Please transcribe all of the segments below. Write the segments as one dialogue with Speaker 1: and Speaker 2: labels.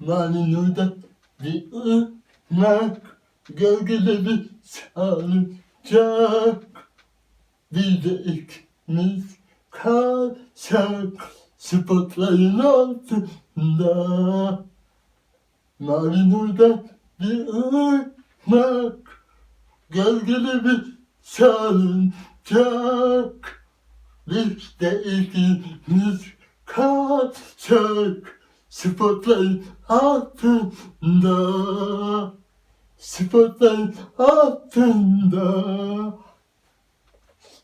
Speaker 1: Mavi nurda bir ırmak Gölgeleri saracak Bir de ikimiz kalacak Spotların altında. Mavi nurda bir ırmak Gölgeleri saracak Bir de ikimiz kalacak Spotların altında. Spotların altında.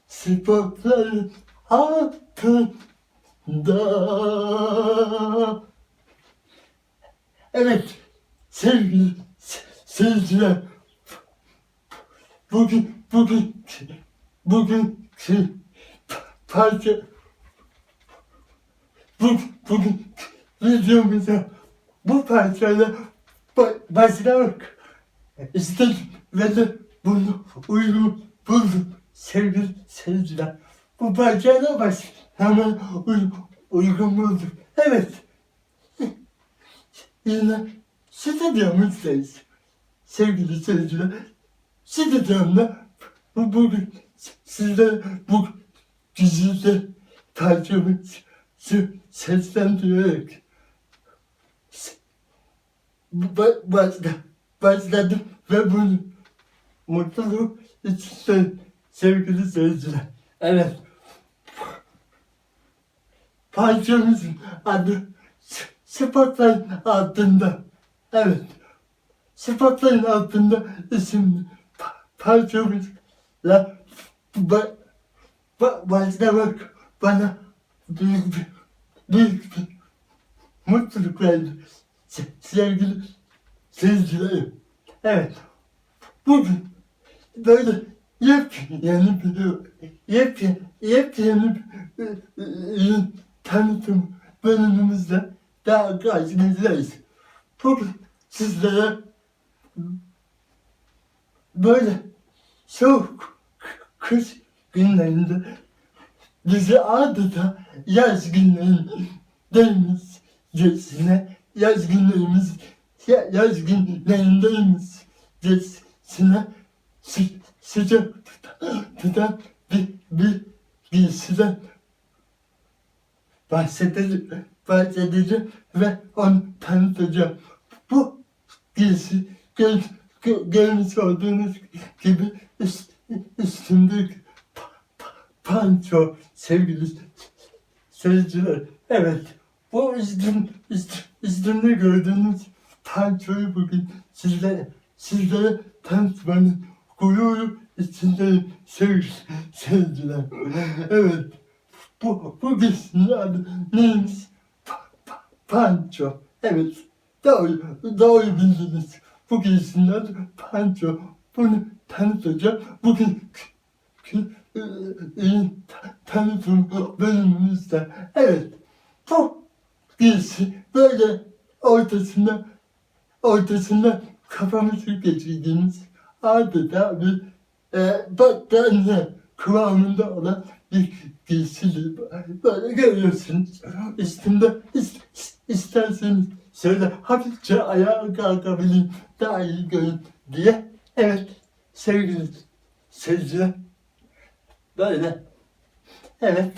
Speaker 1: Spotların altında. Evet sevgili se- seyirciler. Bugün bugün bugün parça bugün, bugün videomuza bu parçayla ba- başlamak istedim ve de bunu uygun buldum sevgili seyirciler. Bu parçayla baş hemen uy- uygun buldum. Evet. Yine stüdyomuzdayız. Sevgili seyirciler. Stüdyomda bu- bugün size bu güzide parçamızı seslendirerek ba- başla, başladım ve bunu mutluluk içinde sevgili seyirciler. Evet. Parçamızın adı S- Spotlight altında. Evet. Spotlight altında isimli pa- parçamızla ba- ba- başlamak bana büyük bir, büyük bir mutluluk verdi. Se- Sevgili seyircilerim. Evet. Bugün böyle yepyeni bir yepyeni, yepyeni bir e, e, tanıtım bölümümüzde daha karşınızdayız. Bugün sizlere böyle soğuk kış günlerinde bizi adeta yaz günlerindeymişcesine yaz günlerimiz ya- yaz günlerindeymişcesine sı- sıcak tutan, bir, bir giysiden bahsedeceğim, bahsedeceğim ve onu tanıtacağım. Bu giysi gör, gö- görmüş olduğunuz gibi üst, üstümdeki pa- pa- panço sevgili seyirciler. Evet bu üstüm, üst, üstümde gördüğünüz pançoyu bugün sizlere, sizlere tanıtmanın gururu içindeyim sevgili seyirciler. Evet bu, bu giysinin adı neymiş? Pa- pa- Panço. Evet. Doğru, doğru bildiniz. Bu giysinin adı panço. Bunu tanıtacağım. Bugün e, e, ta- tanıtım bölümümüzde. Evet. Bu giysi böyle ortasında ortasında kafamızı geçirdiğimiz adeta bir e, battaniye kıvamında olan bir giysidir. Böyle görüyorsunuz. Üstünde is, is- isterseniz şöyle hafifçe ayağa kalkabileyim daha iyi görün diye. Evet sevgili seyirciler. Böyle. Evet.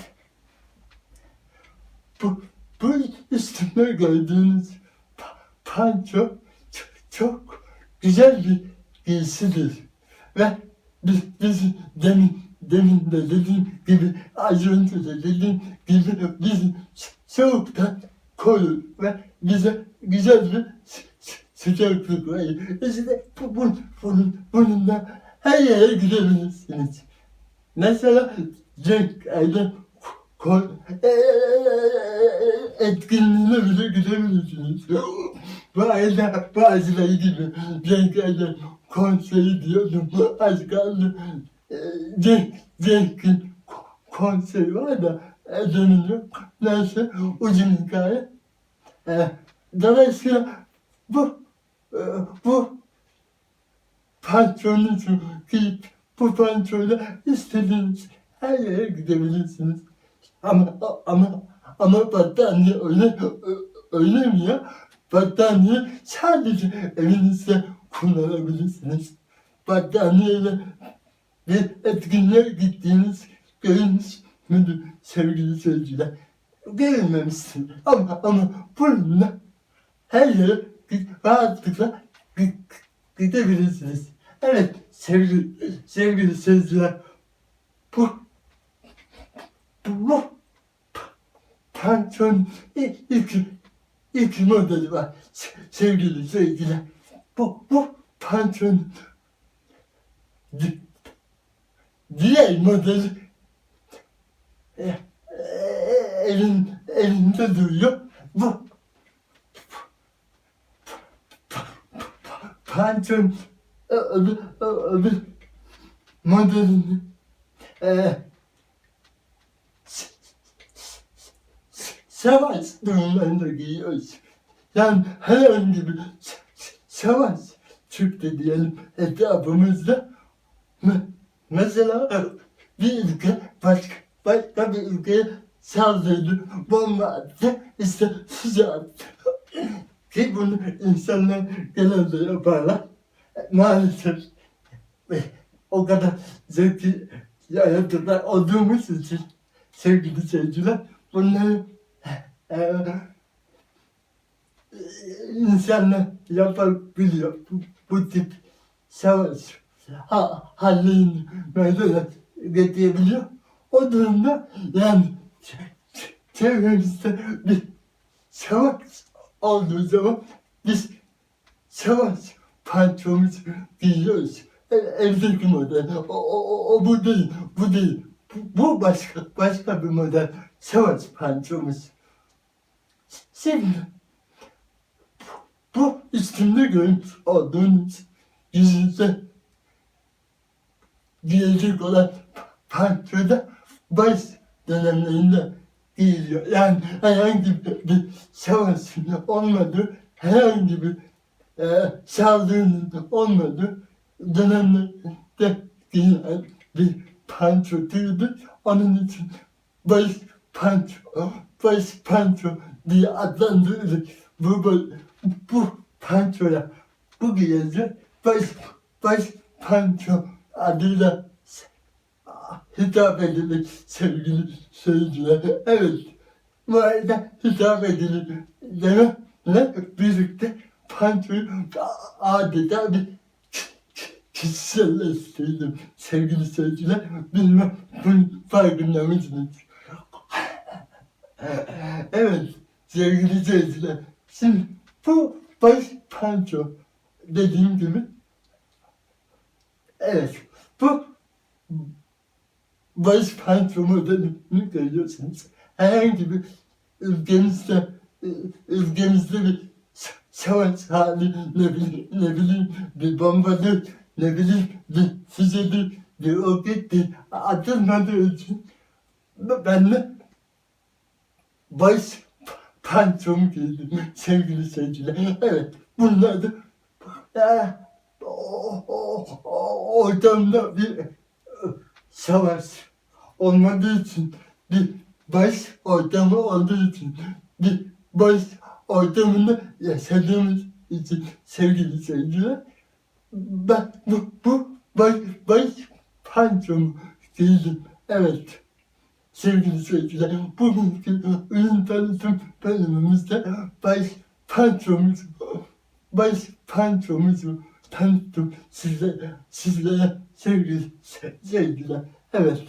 Speaker 1: Bu, bu üstünde gördüğünüz pa- panço çok, çok güzel bir giysidir. Ve biz, biz demin, demin de dediğim gibi, az önce de dediğim gibi bizi soğuktan korur ve bize güzel bir sıcaklık verir. İşte bu, bu, bunun, bununla her yere gidebilirsiniz. Mesela Cenk Erdem ko- etkinliğine bile gidebilirsiniz. Bazı, bazıları gibi Cenk Erdem konseri diyordum. Az kaldı. Ee, Cenk, Cenk'in ko- konseri var da Erdem'in yok. Neyse uzun hikaye. Ee, dolayısıyla bu e, bu pantolonunuzu giyip bu pantolonla istediğiniz her yere gidebilirsiniz. Ama ama ama battaniye öyle öyle mi ya? battaniye sadece evinizde kullanabilirsiniz. Battaniyeyle bir etkinliğe gittiğiniz görünüş müdür sevgili seyirciler. Görünmemişsin ama ama bununla her yere rahatlıkla gidebilirsiniz. Evet sevgili, sevgili seyirciler bu bu, pantolon ilk, ilk modeli var Se- sevgili seyirciler. Bu, bu di- diğer modeli e, e, elin, elinde duruyor. Bu ö- öbür, öbür modelini e, savaş durumlarında giyiyoruz. Yani herhangi bir s- s- savaş çıktı diyelim etrafımızda. Me- Mesela bir ülke başka, başka bir ülkeye saldırdı, bomba attı, işte füze attı. Ki bunu insanlar genelde yaparlar. Maalesef e, o kadar zevkli yaratıklar olduğumuz için sevgili seyirciler bunları e, e, insanlar yapabiliyor. Bu, bu tip savaş ha, hallerini meydana getirebiliyor. O durumda yani çevremizde bir savaş olduğu zaman biz savaş pantolonumuzu giyiyoruz. Evdeki model. O, o, o, bu değil. Bu değil. Bu, bu başka başka bir model. Savaş pantolonumuz. Şimdi bu, üstünde görmüş olduğunuz yüzünüze giyecek olan pantolonda baş dönemlerinde giyiliyor. Yani herhangi bir, bir savaşın olmadığı, herhangi bir e, saldırının olmadığı dönemlerde giyilen bir panço türüdür. Onun için baş panço, baş panço diye adlandırılır. Bu, bu, bu pançoya bu giyecek baş, baş panço adıyla hitap edilir sevgili seyirciler. Evet, bu arada hitap edilir demekle birlikte pançoyu adeta bir kişiselleştirdim sevgili seyirciler. Bilmem bunun farkında mısınız? evet sevgili seyirciler. Şimdi bu baş panço dediğim gibi evet bu baş panço modelini görüyorsunuz. Herhangi bir ülkemizde ülkemizde bir savaş hali ne bileyim, ne bileyim bir bombadır ne bileyim bir füzedir bir rokettir atılmadığı için ben de baş pançomu giydim sevgili seyirciler. Evet bunlar da eh, o- o- o- ortamda bir eh, savaş olmadığı için bir baş ortamı olduğu için bir baş ortamında yaşadığımız için sevgili seyirciler ben bu, bu baş, baş pançomu giydim. Evet. Sevgili seyirciler, bugünkü ürün tanıtım bölümümüzde baş pançomuzu, baş pançomuzu tanıttım sizlere, sizlere sevgili se- seyirciler. Evet.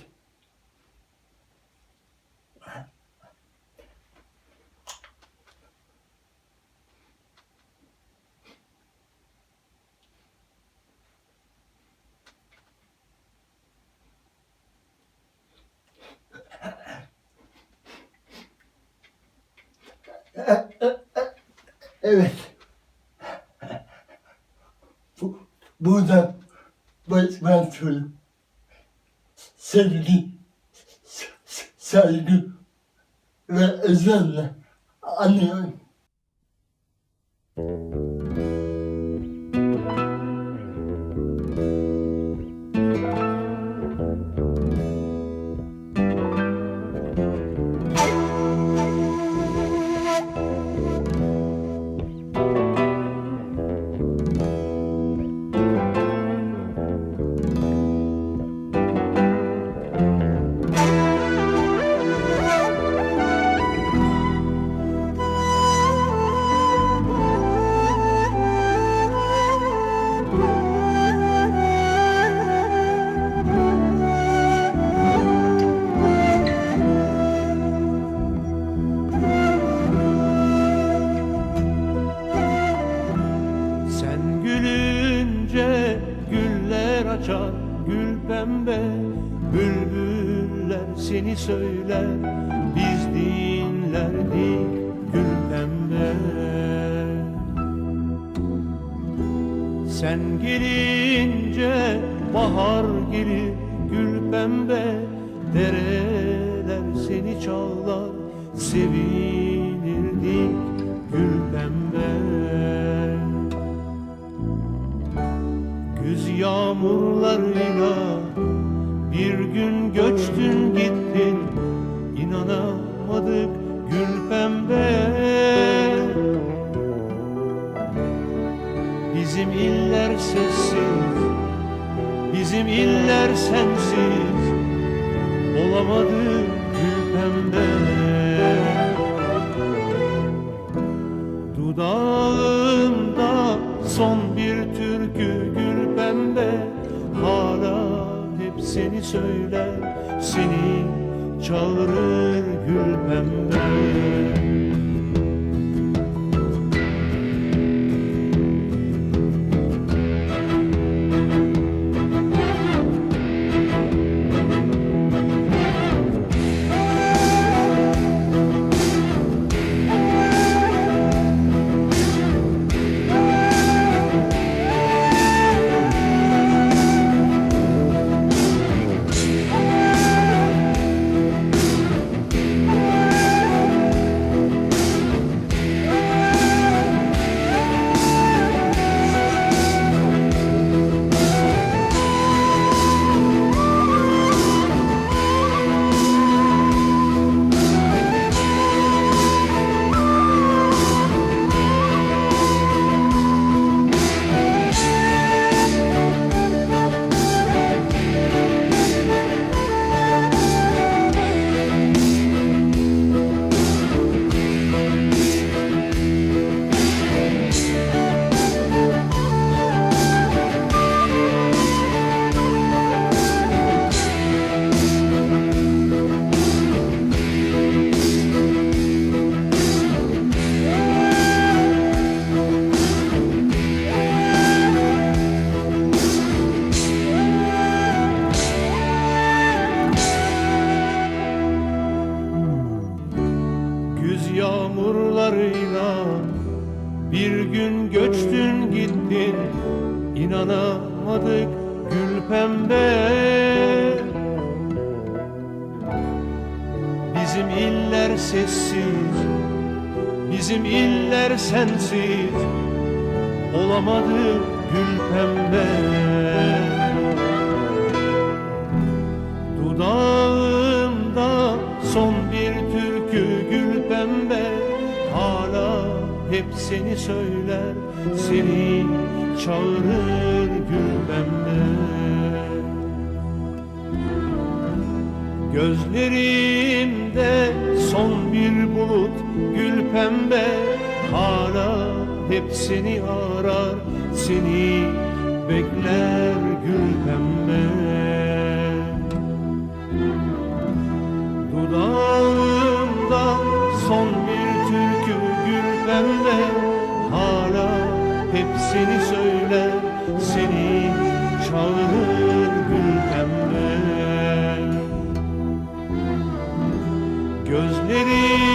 Speaker 1: Bu, buradan baş pançoyu sevgi, saygı ve özenle anıyorum.
Speaker 2: Sen gelince bahar gelir gül pembe Dereler seni çağlar sevinirdik gül pembe. Güz yağmurlarıyla bir gün göçtün gittin inanamadık sessiz Bizim iller sensiz. Olamadı gül pembe Dudağımda son bir türkü gül pembe Hala hep seni söyler Seni çağırır gül pembe Olamadı gül pembe. Dudağımda son bir türkü gül pembe. Hala hep seni söyler Seni çağırır gül pembe. Gözlerimde son bir bulut gül pembe. Hala hep seni arar Seni bekler gül pembe. Dudağımda son bir türkü gül pembe. Hala hep seni söyler Seni çağırır gül pembe. Gözlerim